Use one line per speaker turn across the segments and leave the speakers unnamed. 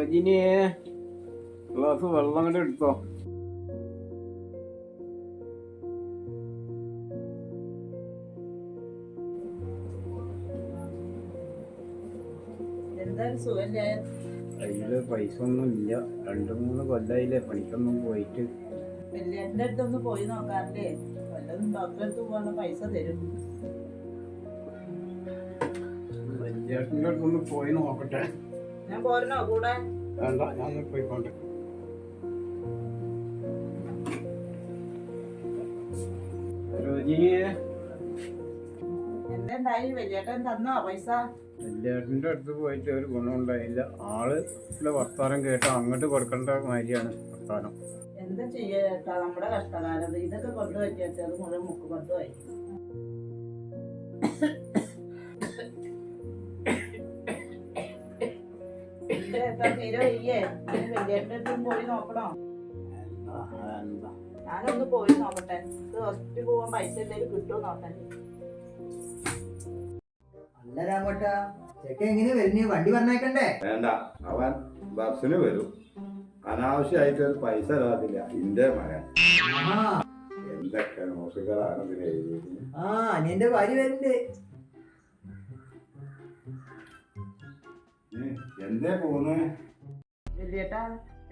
റോജിനി glass വെള്ളം കൂടെ എടുത്തോ. കയ്യിൽ പൈസ ഒന്നും ഇല്ല. രണ്ടു മൂന്ന് കൊല്ലായില്ലേ പണിക്കൊന്നും പോയിട്ട്.
അടുത്തൊന്ന് പോയി നോക്കാറില്ലേ? വല്ലതും ഡോക്ടറെ അടുത്ത് പോകാനുള്ള പൈസ തരും.
അടുത്തൊന്ന് പോയി നോക്കട്ടെ.
ഞാൻ പോരണോ? കൂടെ?
വേണ്ട ഞാൻ പോയിക്കോട്ടെ. റോജിനി
എന്തുണ്ടായി? വലിയേട്ടൻ തന്നോ പൈസ?
വലിയേട്ടന്റെ അടുത്ത് പോയിട്ട് ഒരു ഗുണം ഉണ്ടായില്ല. ആൾ വർത്താനം കേട്ടോ അങ്ങോട്ട് കൊടുക്കേണ്ട മാതിരിയാണ് വർത്താനം.
എന്താ ചെയ്യാ നമ്മുടെ കഷ്ടകാലം ഇതൊക്കെ കൊണ്ടുപോയി അത് മുഴുവൻ മുക്ക് കൊണ്ടുപോയി. തീരെ വയ്യേ? വലിയേട്ടന്റെ അടുത്തും പോയി നോക്കണോ?
എന്താ
ഞാനൊന്ന് പോയി നോക്കട്ടെ. ഇത് ഹോസ്പിറ്റലിൽ പോകാൻ പൈസ എന്തെങ്കിലും കിട്ടുമോ നോക്കട്ടെ.
അല്ല രാമട്ട ചെക്ക എങ്ങനെ വരുന്നേ? വണ്ടി പറഞ്ഞേക്കണ്ടേ
വേണ്ട അവൻ ബസ്സിന് വരും. അനാവശ്യമായിട്ട് ഒരു പൈസ ഇന്റെ മകൻ. എന്തൊക്കെ ഇതിന്.
ആ അനിയന്റെ ഭാര്യ വരുന്നുണ്ട്.
എന്തേ പോന്ന്
വലിയേട്ടാ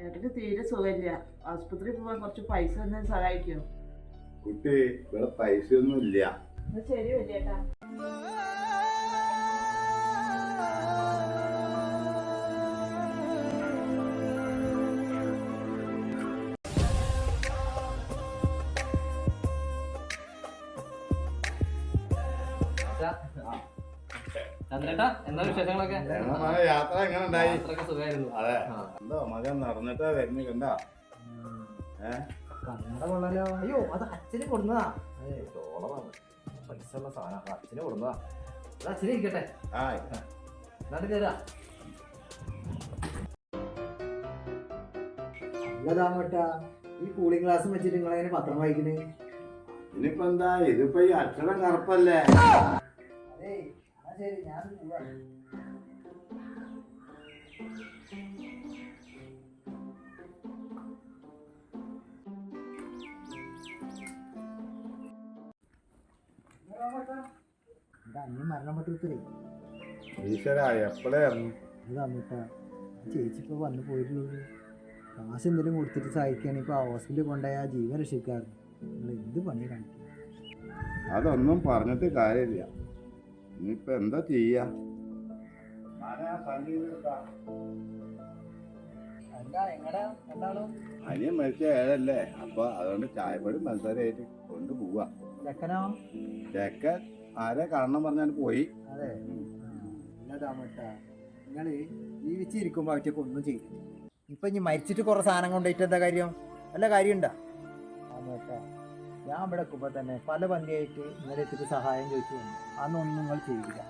ഏട്ടന് തീരെ സുഖമില്ല. ആശുപത്രി പോവാൻ കുറച്ച് പൈസ ഒന്നും സഹായിക്കോ?
കുട്ടി ഇവിടെ പൈസ ഒന്നും ഇല്ല
ശരി വലിയേട്ടാ.
ചന്ദ്രേട്ടാ എന്താ വിശേഷങ്ങളൊക്കെ?
യാത്ര എങ്ങനെ ഉണ്ടായി?
യാത്രയൊക്കെ സുഖമായിരുന്നു.
അതെ.
ആ.
എന്തോ മകൻ നടന്നിട്ടാ വരുന്നു കണ്ട? ഏ?
കണ്ണട കൊള്ളാലോ. അയ്യോ അത് അച്ഛന് കൊടുന്നതാ. അതെ ഡോളറാണ് പൈസ ഉള്ള സാധനം. അത് അച്ഛന് കൊടുന്നതാ. അത് അച്ഛന് ഇരിക്കട്ടെ.
ആ
ഈ കൂളിംഗ് ഗ്ലാസ് വെച്ചിട്ട് നിങ്ങൾ അങ്ങനെ പത്രം വായിക്കണേ
ഇനിയിപ്പോ എന്താ? ഇതിപ്പോ ഈ അക്ഷരം കറുപ്പല്ലേ?
അതെ ശരി ഞാൻ പോവാ
ഈശ്വര
ചേച്ചി ഇപ്പൊ വന്നു പോയിട്ടുള്ളൂ കാശ് എന്തെങ്കിലും കൊടുത്തിട്ട് സഹായിക്കുകയാണെങ്കിൽ ഇപ്പൊ ഹോസ്പിറ്റലിൽ കൊണ്ടുപോയി ആ ജീവൻ രക്ഷിക്കാറ് നിങ്ങൾ എന്ത് പണി കാണിക്കും
അതൊന്നും പറഞ്ഞിട്ട് കാര്യമില്ല. ഇനിയിപ്പോ എന്താ ചെയ്യാ? അനിയൻ മരിച്ച ഏഴല്ലേ? അപ്പൊ അതുകൊണ്ട് ചായപ്പൊടി മത്സരമായിട്ട് കൊണ്ടുപോവാ
ചെക്കനോ?
ചെക്കൻ ആരെ കാണണം പറഞ്ഞാൽ പോയി.
അതെ. നിങ്ങൾ ജീവിച്ചിരിക്കുമ്പോ അവറ്റൊക്കെ ഒന്നും ചെയ്യില്ല ഇപ്പൊ ഇനി മരിച്ചിട്ട് കുറെ സാധനം കൊണ്ടുപോയിട്ട് എന്താ കാര്യം? വല്ല കാര്യം ഉണ്ടാ ഞാൻ ഇവിടെ നിൽക്കുമ്പോ തന്നെ പല പന്തിയായിട്ട് ഇങ്ങനെ എത്തിയിട്ട് സഹായം ചോദിച്ചു വന്നു. അന്നൊന്നും നിങ്ങൾ ചെയ്യില്ല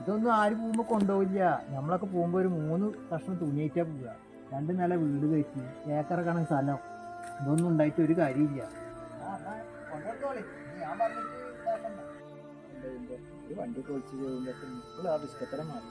ഇതൊന്നും ആര് പോകുമ്പോൾ കൊണ്ടുപോയില്ല നമ്മളൊക്കെ പോകുമ്പോൾ ഒരു മൂന്ന് കഷ്ണം തുണിയേറ്റാ പോവുക. രണ്ട് നില വീട് കഴിച്ചു ഏക്കർ കണക്ക് സ്ഥലം. ഇതൊന്നും ഉണ്ടായിട്ട് ഒരു കാര്യമില്ല. ഞാൻ പറഞ്ഞിട്ട് വണ്ടി പോകുമ്പോഴത്തേക്കും ഇപ്പോൾ ആ പുസ്തകത്തരം മാറി.